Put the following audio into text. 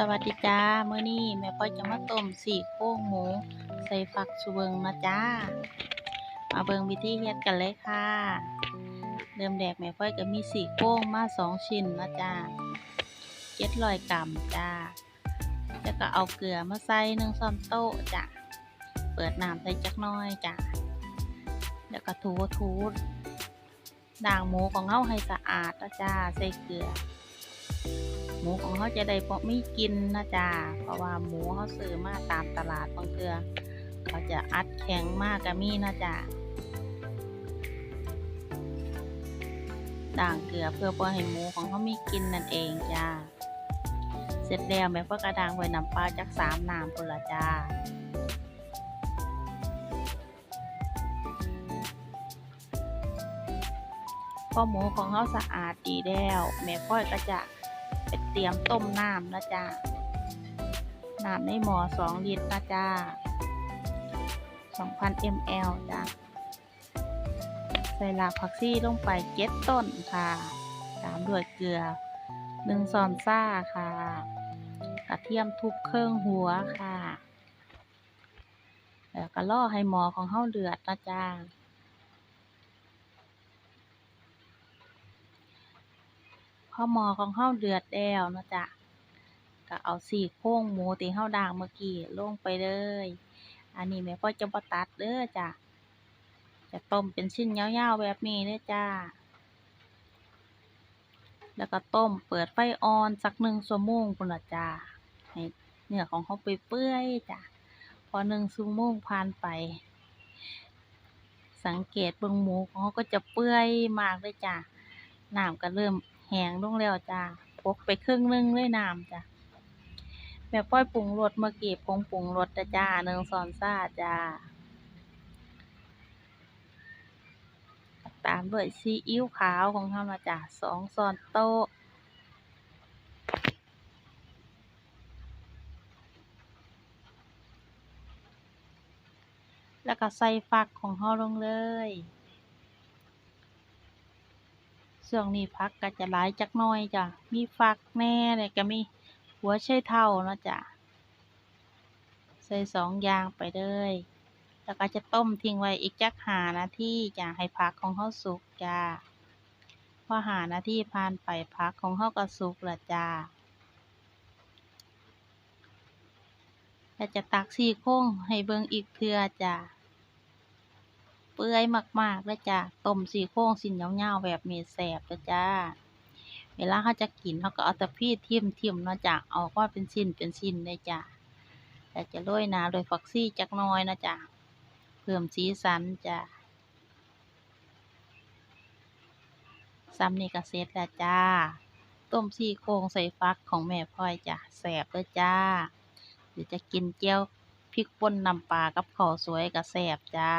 สวัสดีจ้าเมื้อนี้แม่ป้อยจะมาต้มสี่โครงหมู ใส่ฝักสุเบิงนะจ้า มาเบิงวิธีเฮ็ดกันเลยค่ะ เริ่มแรกแม่ป้อยก็มีสี่โครงมาสองชิ้นนะจ้าเจ็ดร้อยกรัมจ้าแล้วก็เอาเกลือมาใส่หนึ่งช้อนโต๊ะจ้ะเปิดน้ำใส่จักน้อยจ้ะแล้วก็ถูถูด่างหมูของเราให้สะอาดนะจ้าใส่เกลือ หมูของเขาจะได้บ่มีกินนะจ๊ะเพราะว่าหมูเขาซื้อมาตามตลาดบางเทือเขาจะอัดแข็งมากก็มีนะจ๊ะด่างเกลือเพื่อบ่ให้หมูของเขามีกินนั่นเองจ้าเสร็จแล้วแม่ก็กระดางไว้น้ำปลาจักสามน้ำพุ่นละจ้าพอหมูของเขาสะอาดดีแล้ว แม่พ่อยก็จะ ไปเตรียมต้มน้ำนะจ๊ะน้ำในหม้อสองลิตรนะจ๊ะ2,000 ml จ้ะใส่รากผักชีลงไปเจ็ดต้นค่ะ ตามด้วยเกลือหนึ่งช้อนซ่าค่ะ กระเทียมทุบเครื่องหัวค่ะ แล้วก็ล่อให้หมอของเฮาเดือดนะจ๊ะพอหม้อของเฮาเดือดแล้วนะจ๊ะก็เอาสี่โครงหมูที่เฮาด่างเมื่อกี้ลงไปเลย อันนี้แม่พ่อจะบ่ตัดเด้อจ้ะจะต้มเป็นชิ้นยาวๆแบบนี้เด้อจ้า แล้วก็ต้มเปิดไฟอ่อนสักหนึ่งชั่วโมงพุ่นละจ้าให้เนื้อของเขาไปเปื่อยๆจ้ะพอหนึ่งชั่วโมงผ่านไป สังเกตเบิ่งหมูของเขาก็จะเปื่อยมากเลยจ้ะน้ำก็เริ่ม แห้งลงแล้วจ้าพกไปครึ่งนึงเลยน้ำจ้ะแม่ป้อยปรุงรสเมื่อกี้ผงปรุงรสจ้ะจ้าหนึ่งช้อนซ่าจ้า ตามด้วยซีอิ๊วขาวของเรานะจ้ะสองช้อนโต๊ะแล้วก็ใส่ฟักของเราลงเลย ช่วงนี้พักก็จะหลายจักน่อยจ้ะ มีฟักแน่แล้วก็มีหัวไชเท้าเนาะจ้ะ ใส่สองอย่างไปเลย แล้วก็จะต้มทิ้งไว้อีกจักหานาทีจ้ะให้ผักของเฮาสุกจ้าพอหานาทีผ่านไปผักของเฮาก็สุกล้วจ้าแล้วจะตักซี่โครงให้เบิ่งอีกเทื่อจ้า เปื่อยมากๆเลยจ้าต้มซี่โครงสิ้นยาๆแบบนี้แซ่บเด้อจ้า เวลาเขาจะกินเขาก็เอาแต่พี่ทิ่มทิ่มๆเนาะจ้ะออกว่าเป็นชิ้นเป็นชิ้นเลยจ้ะแต่จะโรยหน้าโดยฝักซี่จักน้อยนะจ้ะเพิ่มสีสันจ้ะซ้ำนี่ก็เสร็จแล้วจ้า ต้มซี่โครงใส่ฟักของแม่พลอยจ้ะแซ่บเลยจ้าเดี๋ยวจะกินเจียวพริกป่นนำปลากับข้าวสวยก็แซ่บจ้า